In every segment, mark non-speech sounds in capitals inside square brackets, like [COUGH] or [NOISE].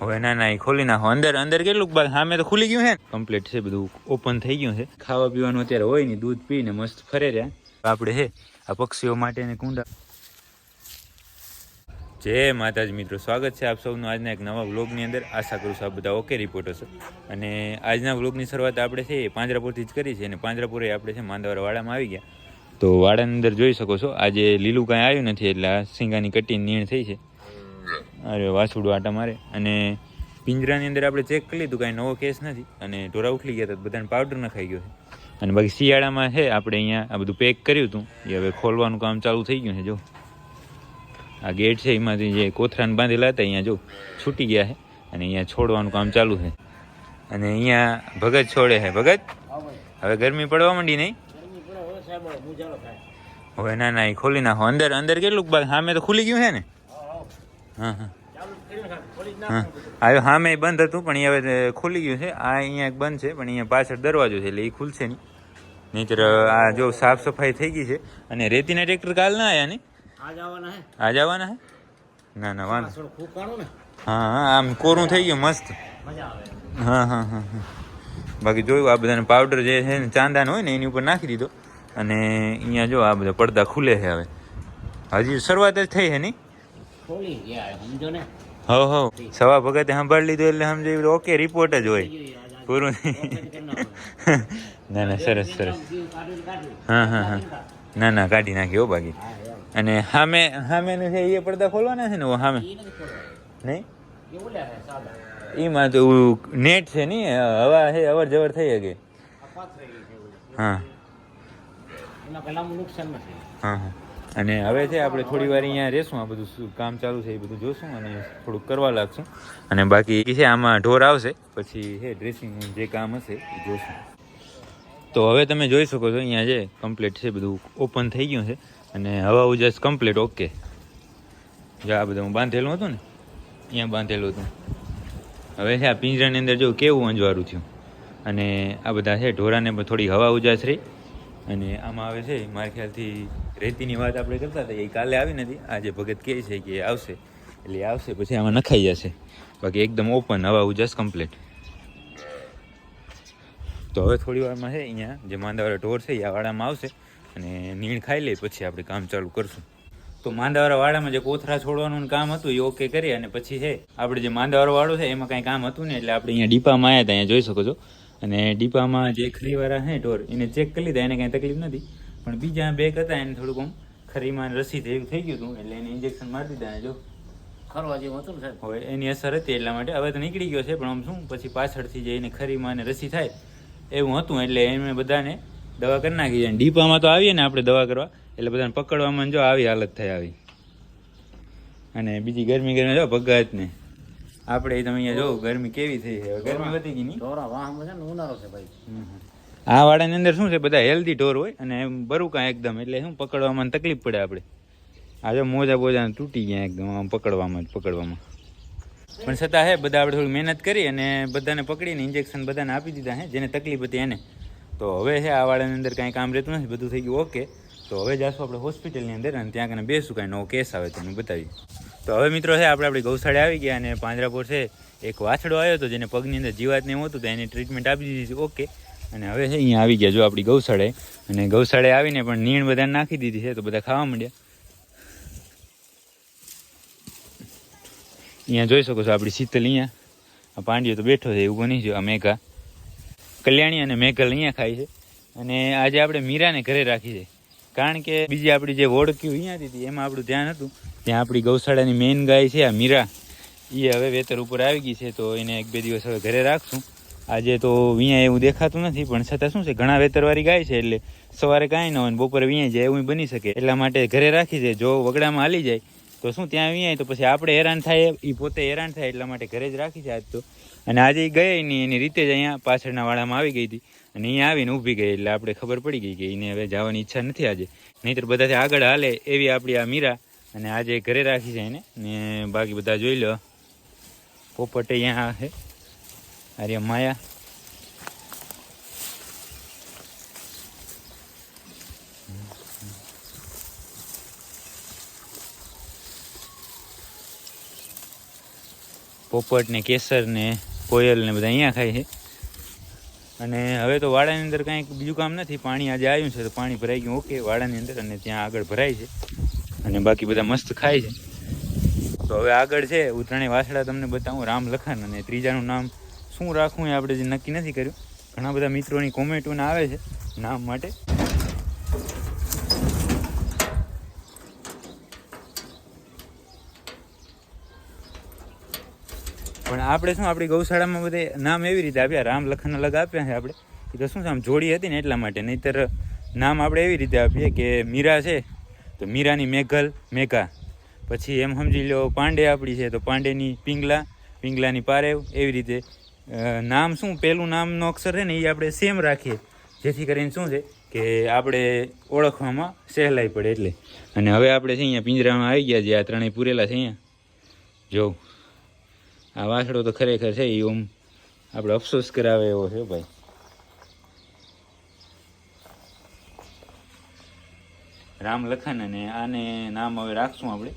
હવે ના ના એ ખોલી નાખો. અંદર અંદર કેટલું? બાકી સામે તો ખુલી ગયું છે. કમ્પ્લીટ છે બધું. ઓપન થઈ ગયું છે. ખાવા પીવાનું અત્યારે હોય નહીં. દૂધ પીને મસ્ત ફરે રહ્યા. આપણે છે, આ પક્ષીઓ માટેની કુંડા. જય માતાજી મિત્રો. સ્વાગત છે આપ સૌનું આજના એક નવા વ્લોગની અંદર. આશા કરું છું આપ બધા ઓકે રિપોર્ટ હશે અને આજના વ્લોગની શરૂઆત આપણે છે એ પાંજરાપુરથી જ કરી છે. અને પાંજરાપુરે આપણે છે માંદાવાળા વાડામાં આવી ગયા. તો વાડાની અંદર જોઈ શકો છો, આજે લીલું કાંઈ આવ્યું નથી, એટલે આ સિંગાની કટી નીણ થઈ છે. અરે વાસુડું આટા મારે. અને પિંજરાની અંદર આપણે ચેક કરી લીધું કાંઈ નવો કેસ નથી. અને ઢોરા ઉખલી ગયા હતા બધાને પાવડર નખાઈ ગયો છે. અને બાકી શિયાળામાં છે આપણે અહીંયા આ બધું પેક કર્યું હતું. એ હવે ખોલવાનું કામ ચાલુ થઈ ગયું છે જો. આ ગેટ છે એમાંથી જે કોથરાને બાંધેલા હતા અહીંયા જો છૂટી ગયા છે. અને અહીંયા છોડવાનું કામ ચાલુ છે. અને અહીંયા ભગત છોડે છે. ભગત હવે ગરમી પડવા માંડી નહીં? હવે ના ના એ ખોલી નાખો. અંદર અંદર કેટલું સામે તો ખુલી ગયું છે ને? આવ્યો મેં બંધ હતું પણ એ હવે ખુલી ગયું છે. આ અહીંયા એક બંધ છે પણ અહીંયા પાછળ દરવાજો છે એટલે એ ખુલશે નહીં. નહીંતર આ જો સાફ સફાઈ થઈ ગઈ છે અને રેતીના ટ્રેક્ટર કાલ ના આવ્યા ને આજ આવવાના હે. આજ આવવાના હે? ના ના વાંધો. ને. હા હા આમ કોરું થઈ ગયું મસ્ત. હા હા હા હા. બાકી જોયું આ બધાને પાવડર જે છે ને ચાંદાનો હોય ને એની ઉપર નાખી દીધો. અને અહીંયા જો આ બધા પડદા ખુલે છે હવે. હજી શરૂઆત જ થઈ છે નહીં? ખોલી ગયા સમજો ને? હો હો. સવા ભગતે સાંભળી લીધું એટલે સમજો ઓકે રિપોર્ટ જ હોય. પૂરું [LAUGHS] ના ના સરસ સરસ. હા હા હા. ના ના કાઢી નાખ્યો બાકી. અને સામે સામેનું છે એ પડદા ખોલવાના છે ને સામે નહીં? એમાં તો નેટ છે નહીં હવા છે અવર જવર થઈ શકે. હા. હા હા. અને હવે છે, આપણે થોડી વાર અહીંયા રહેશું આ બધું કામ ચાલુ છે, એ બધું જોશું અને થોડુંક કરવા લાગશું. અને બાકી છે, આમાં ઢોર આવશે. પછી છે ડ્રેસિંગ જે કામ હશે, એ જોશું. તો હવે તમે જોઈ શકો છો, અહીંયા જે કમ્પ્લીટ છે, બધું ઓપન થઈ ગયું છે. અને હવા ઉજાસ કમ્પ્લીટ ઓકે જો આ બધું હું બાંધેલું હતું ને, અહીંયા બાંધેલું હતું. હવે છે, આ પિંજરાની અંદર જો કેવું અંજવારું થયું. અને આ બધા છે, ઢોરાને થોડી હવા ઉજાસ રહી. અને આમાં આવે છે, મારા ખ્યાલથી રેતીની વાત આપણે કરતા હતા, એ કાલે આવી નથી. આજે ભગત કહે છે કે આવશે. એટલે આવશે, પછી આમાં નખાઈ જશે. બાકી એકદમ ઓપન, હવા ઉજાસ કમ્પ્લીટ તો હવે થોડી વારમાં છે અહીંયા, જે માંદાવાળા ઢોર છે, એ વાડામાં આવશે અને નીણ ખાઈ લે, પછી આપણે કામ ચાલુ કરશું. તો માંદાવાળા વાડામાં જે કોથરા છોડવાનું કામ હતું, એ ઓકે કરી અને પછી છે, આપણે જે માંદાવાળો વાળો છે, એમાં કાંઈ કામ હતું ને, એટલે આપણે અહીંયા ડીપામાં આવ્યા હતા, અહીંયા જોઈ શકો છો. અને ડીપામાં જે ખરીવાળા છે ઢોર, એને ચેક કરી લીધા, એને કાંઈ તકલીફ નથી. પણ બીજા બે હતા એને થોડુંક આમ ખરીમાં રસી જેવું થઈ ગયું હતું એટલે એને ઇન્જેક્શન મારી દીધા જો. ખરવા જેવું હતું સાહેબ? હવે એની અસર હતી એટલા માટે. હવે તો નીકળી ગયો છે પણ આમ શું? પછી પાછળથી જઈને ખરીમાં અને રસી થાય એવું હતું એટલે એને બધાને દવા કરી નાખી જાય ડીપામાં તો આવીએ ને આપણે દવા કરવા એટલે બધાને પકડવામાં જો આવી હાલત થઈ આવી. અને બીજી ગરમી ગરમી જો ભગાત ને. આપણે તમે અહીંયા જો ગરમી કેવી થઈ છે? હવે ગરમી વધી ગઈ નહીં વાહમાં છે ઉનાળો છે ભાઈ. આ વાડાની અંદર શું છે? બધા હેલ્ધી ઢોર હોય અને એમ બરું કાં એકદમ. એટલે શું, પકડવામાં તકલીફ પડે આપણે આજે મોજા બોજા તૂટી ગયા એકદમ, આમ પકડવામાં જ, પકડવામાં. પણ છતાં હે, બધા આપણે થોડી મહેનત કરી અને બધાને પકડીને ઇન્જેક્શન બધાને આપી દીધા હે, જેને તકલીફ હતી એને. તો હવે છે આ વાડાની અંદર કાંઈ કામ રહેતું નથી, બધું થઈ ગયું ઓકે તો હવે જાશું આપણે હોસ્પિટલની અંદર અને ત્યાં કને બેસું, કાંઈ નવો કેસ આવે તમને બતાવી તો હવે મિત્રો છે આપણે આપણી ગૌશાળે આવી ગયા અને પાંજરાપોર છે, એક વાછડો આવ્યો હતો જેને પગની અંદર જીવાત ને એવું હતું, તો એની ટ્રીટમેન્ટ આપી દીધી ઓકે અને હવે છે, અહીંયા આવી ગયા, જો આપણી ગૌશાળાએ અને ગૌશાળાએ આવીને પણ નીણ બધાને નાખી દીધી છે, તો બધા ખાવા માંડ્યા. અહીંયા જોઈ શકો છો, આપણી શીતલ અહીંયા. આ પાંડિયો તો બેઠો છે એવું બની છે આ મેઘા. કલ્યાણી અને મેઘલ અહીંયા ખાય છે. અને આજે આપણે મીરાને ઘરે રાખી છે. કારણ કે બીજી આપણી જે વોડક્યું અહીંયા હતી, એમાં આપણું ધ્યાન હતું. ત્યાં આપણી ગૌશાળાની મેઇન ગાય છે, આ મીરા. એ હવે વેતર ઉપર આવી ગઈ છે, તો એને એક બે દિવસ હવે ઘરે રાખશું. આજે તો વિયા એવું દેખાતું નથી, પણ છતાં શું છે, ઘણા વેતરવાળી ગાય છે, એટલે સવારે કાંઈ ન હોય બપોરે વિયા જાય, એવું બની શકે. એટલા માટે ઘરે રાખી છે જો વગડામાં હાલી જાય, તો શું ત્યાં વિયાય તો પછી આપણે હેરાન થાય, એ પોતે હેરાન થાય, એટલા માટે ઘરે જ રાખી છે આજ તો. અને આજે એ ગઈ નહીં, એની રીતે જ અહીંયા પાછળના વાળામાં આવી ગઈ હતી. અને અહીંયા આવીને ઊભી ગઈ, એટલે આપણે ખબર પડી ગઈ કે એને હવે જવાની ઈચ્છા નથી આજે. નહીંતર બધાથી આગળ હાલે એવી આપણી આ મીરા, અને આજે ઘરે રાખી છે એને. ને બાકી બધા જોઈ લો, પોપટ અહીંયા છે આર્ય માયા પોપટ ને કેસર ને કોયલ ને બધા અહીંયા ખાય છે. અને હવે તો વાડાની અંદર કાંઈક બીજું કામ નથી, પાણી આજે આવ્યું છે તો પાણી ભરાઈ ગયું. ઓકે, વાડાની અંદર અને ત્યાં આગળ ભરાય છે. અને બાકી બધા મસ્ત ખાય છે. તો હવે આગળ છે, ઉત્તરાયણ વાસડા તમને બતાવું, રામ લખન અને ત્રીજાનું નામ શું રાખવું એ આપણે જે નક્કી નથી કર્યું. ઘણા બધા મિત્રોની કોમેન્ટોને આવે છે, નામ માટે. પણ આપણે શું, આપણી ગૌશાળામાં બધે નામ એવી રીતે આપ્યા, રામ લખન અલગ આપ્યા છે આપણે. એ તો શું છે, આમ જોડી હતી ને એટલા માટે. નહીંતર નામ આપણે એવી રીતે આપીએ કે મીરા છે, તો મીરાની મેઘલ મેઘા. પછી એમ સમજી લો પાંડે આપણી છે, તો પાંડેની પિંગલા, પિંગલાની પારેવ, એવી રીતે નામ શું? પહેલું નામનો અક્ષર છે ને એ આપણે સેમ રાખીએ. જેથી કરીને શું છે કે આપણે ઓળખવામાં સહેલાઈ પડે એટલે. અને હવે આપણે છે અહીંયા પિંજરામાં આવી ગયા છે આ ત્રણેય પૂરેલા છે અહીંયા. જો, આ વાસડો તો ખરેખર છે એ ઓમ આપણે અફસોસ કરાવે એવો છે, ભાઈ. રામ લખન અને આને નામ હવે રાખશું આપણે.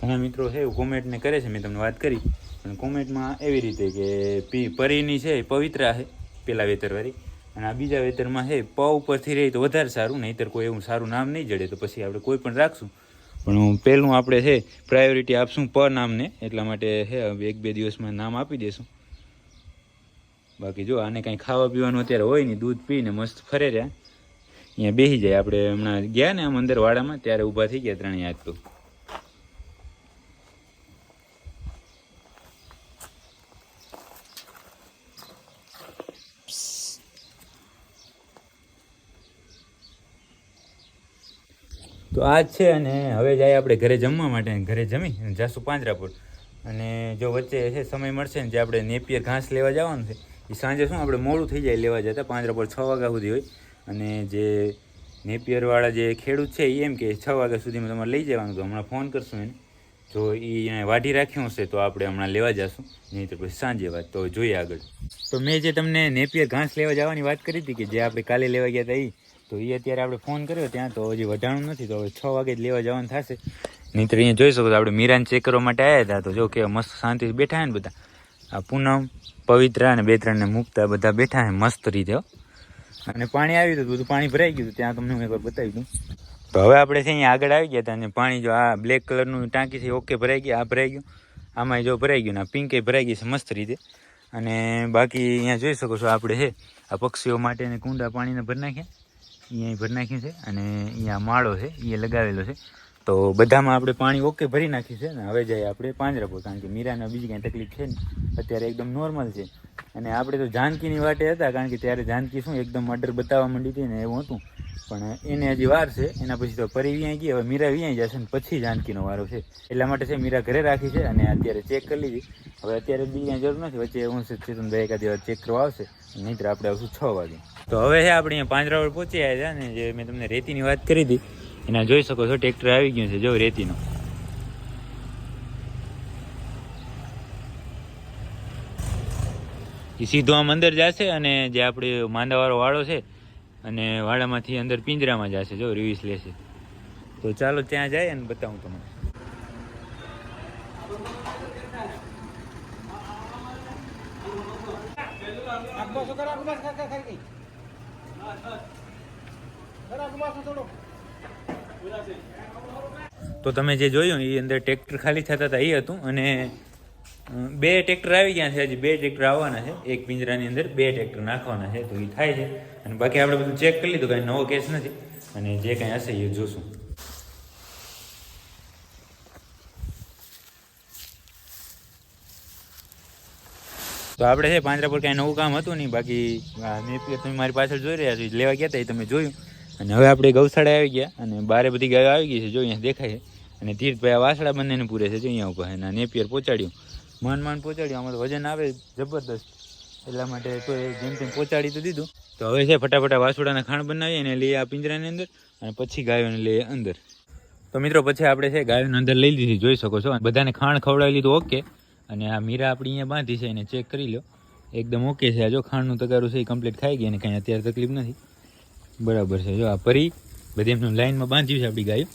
ઘણા મિત્રો છે, એવું કોમેન્ટને કરે છે, મેં તમને વાત કરી. અને કોમેન્ટમાં એવી રીતે કે પી પરીની છે પવિત્રા છે, પેલા વેતરવાળી અને આ બીજા વેતરમાં છે, પ ઉપરથી રહી તો વધારે સારું, નહીંતર કોઈ એવું સારું નામ નહીં જડે તો પછી આપણે કોઈ પણ રાખશું. પણ પહેલું આપણે છે પ્રાયોરિટી આપશું પ નામને, એટલા માટે છે એક બે દિવસમાં નામ આપી દઈશું બાકી જો આને કાંઈ ખાવા પીવાનું અત્યારે હોય નહીં, દૂધ પીને મસ્ત ફરે રહ્યા. અહીંયા બેસી જાય. આપણે હમણાં ગયા ને આમ અંદર વાડામાં, ત્યારે ઊભા થઈ ગયા ત્રણેય આજ તો. તો આ છે અને હવે જાય આપણે ઘરે જમવા માટે. ઘરે જમી જાસુ પાંજરાપુર. અને જો વચ્ચે છે સમય મળશે ને જે આપણે નેપિયર ઘાસ લેવા જવાનું છે એ સાંજે શું આપણે મોડું થઈ જાય લેવા જતા, પાંજરાપુર છ વાગ્યા સુધી હોય. અને જે નેપિયરવાળા જે ખેડૂત છે એ એમ કે છ વાગ્યા સુધીમાં તમારે લઈ જવાનું, તો હમણાં ફોન કરશું એને. જો એ વાઢી રાખ્યું હશે તો આપણે હમણાં લેવા જશું, નહીં તો પછી સાંજે વાત. તો જોઈએ આગળ. તો મેં જે તમને નેપિયર ઘાસ લેવા જવાની વાત કરી હતી કે જે આપણે કાલે લેવા ગયા હતા એ તો એ અત્યારે આપણે ફોન કર્યો ત્યાં, તો હજી વધારણું નથી, તો હવે છ વાગે જ લેવા જવાનું થશે. નહીંતર અહીંયા જોઈ શકો આપણે મીરાને ચેક કરવા માટે આવ્યા હતા, તો જો કે મસ્ત શાંતિ બેઠા ને બધા. આ પૂનમ, પવિત્ર અને બે ત્રણને મુકતા બધા બેઠા છે મસ્ત રીતે અને પાણી આવ્યું હતું બધું પાણી ભરાઈ ગયું હતું, ત્યાં તમને હું એકવાર બતાવી દઉં. તો હવે આપણે છે અહીંયા આગળ આવી ગયા હતા, અને પાણી જો આ બ્લેક કલરનું ટાંકી છે ઓકે ભરાઈ ગયું, આ ભરાઈ ગયું. આમાં જો ભરાઈ ગયું ને, આ પિંકે ભરાઈ ગઈ છે, મસ્ત રીતે. અને બાકી અહીંયા જોઈ શકો છો, આપણે છે, આ પક્ષીઓ માટેને કુંડા પાણીને ભરી નાખ્યા. અહીંયા ભરી નાખ્યું છે અને અહીંયા માળો છે એ લગાવેલો છે. તો બધામાં આપણે પાણી ઓકે ભરી નાખ્યું છે ને, હવે જાય આપણે પાંજરાપુર કારણ કે મીરાને બીજી કાંઈ તકલીફ છે ને અત્યારે એકદમ નોર્મલ છે. અને આપણે તો જાનકીની વાટે હતા, કારણ કે ત્યારે જાનકી શું એકદમ મર્ડર બતાવવા માંડી હતી ને એવું હતું. પણ એને હજી વાર છે, એના પછી તો પરી વ્યાઈ ગઈ, હવે મીરા વ્યાઈ જશે ને પછી જાનકીનો વારો છે. એટલા માટે છે મીરા ઘરે રાખી છે અને અત્યારે ચેક કરી લીધી. હવે અત્યારે બી કાંઈ જરૂર નથી, વચ્ચે હું છે ચેતનભાઈ એકાદ વાર ચેક કરવા આવશે. નહીંતર આપણે આવશું છ વાગે. તો હવે છે આપણે અહીંયા પાંજરાવડ પહોંચી આવ્યા છે ને જે મેં તમને રેતીની વાત કરી હતી એના જોઈ શકો છો ટ્રેક્ટર આવી ગયું છે, જો રેતીનો. એ સીધો આમ અંદર જશે અને જે આપણે માંદાવાળો વાળો છે, અને વાડામાંથી અંદર પિંજરામાં જશે, જો રિવીસ લેશે. તો ચાલો ત્યાં જાય અને બતાવું તમને. તો તમે જે જોયું એ અંદર ટ્રેક્ટર ખાલી થતા હતા એ હતું. અને બે ટ્રેક્ટર આવી ગયા છે હજી. બે ટ્રેક્ટર આવવાના છે. એક પિંજરાની અંદર બે ટ્રેક્ટર નાખવાના છે. તો એ થાય છે. અને બાકી આપણે બધું ચેક કરી લીધું, કાંઈ નવો કેસ નથી. અને જે કાંઈ હશે એ જોશું. તો આપણે છે પાંજરા પર કાંઈ નવું કામ હતું નહીં. બાકી મેં તમે મારી પાછળ જોઈ રહ્યા છો. લેવા ગયા હતા એ તમે જોયું. અને હવે આપણે ગૌશાળા આવી ગયા અને બારે બધી ગાયો આવી ગઈ છે, જો અહીંયા દેખાય છે. અને ધીરભાઈ આ વાસડા બંનેને પૂરે છે, જો અહીંયા ઉપર અને નેપિયર પહોંચાડ્યું. મન મન પહોંચાડ્યું. આમાં વજન આવે જબરદસ્ત. એટલા માટે તો એ જેમ તેમ પહોંચાડી તો દીધું. તો હવે છે, ફટાફટ વાસુડાના ખાણ બનાવીએ અને લઈએ આ પિંજરાની અંદર અને પછી ગાયોને લઈએ અંદર. તો મિત્રો, પછી આપણે છે, ગાયોને અંદર લઈ લીધી. જોઈ શકો છો. બધાને ખાણ ખવડાવી લીધું, ઓકે. અને આ મીરા આપણી અહીંયા બાંધી છે, એને ચેક કરી લો. એકદમ ઓકે છે. આ જો ખાણનું તગારું છે, એ કમ્પ્લીટ ખાઈ ગઈ અને કાંઈ અત્યારે તકલીફ નથી. બરાબર છે. જો આ પરી બધી એમનું લાઈનમાં બાંધ્યું છે આપણી ગાયો.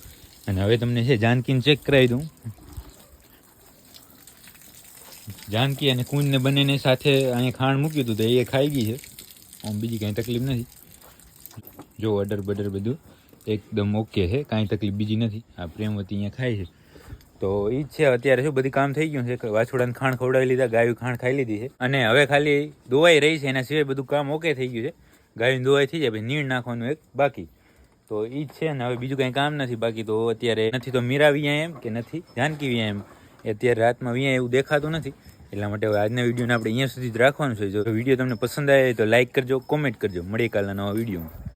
અને હવે તમને છે જાનકીને ચેક કરાવી દઉં. જાનકી અને કુંજને બંનેને સાથે અહીંયા ખાણ મૂક્યું હતું તો એ ખાઈ ગઈ છે. આમ બીજી કાંઈ તકલીફ નથી. જો ઓર્ડર બડર બધું એકદમ ઓકે છે. કાંઈ તકલીફ બીજી નથી. આ પ્રેમવતી અહીંયા ખાય છે. તો એ જ છે, અત્યારે શું બધી કામ થઈ ગયું છે વાછોડાને ખાણ ખવડાવી લીધા, ગાયું ખાણ ખાઈ લીધી છે. અને હવે ખાલી દોવાઈ રહી છે, એના સિવાય બધું કામ ઓકે થઈ ગયું છે. ગાયું દોવાઈ થઈ જાય, પછી નીણ નાખવાનું એક બાકી. તો એ જ છે ને, હવે બીજું કંઈ કામ નથી બાકી. તો અત્યારે નથી તો મીરા વ્યાં એમ કે નથી, જાનકી વ્યાં એમ. અત્યારે રાતમાં વ્યાં એવું દેખાતું નથી. એટલા માટે હવે આજના વિડીયોને આપણે અહીંયા સુધી જ રાખવાનું છે. જો વીડિયો તમને પસંદ આવે તો લાઇક કરજો, કોમેન્ટ કરજો. મળીએ કાલના નવા વિડીયોમાં.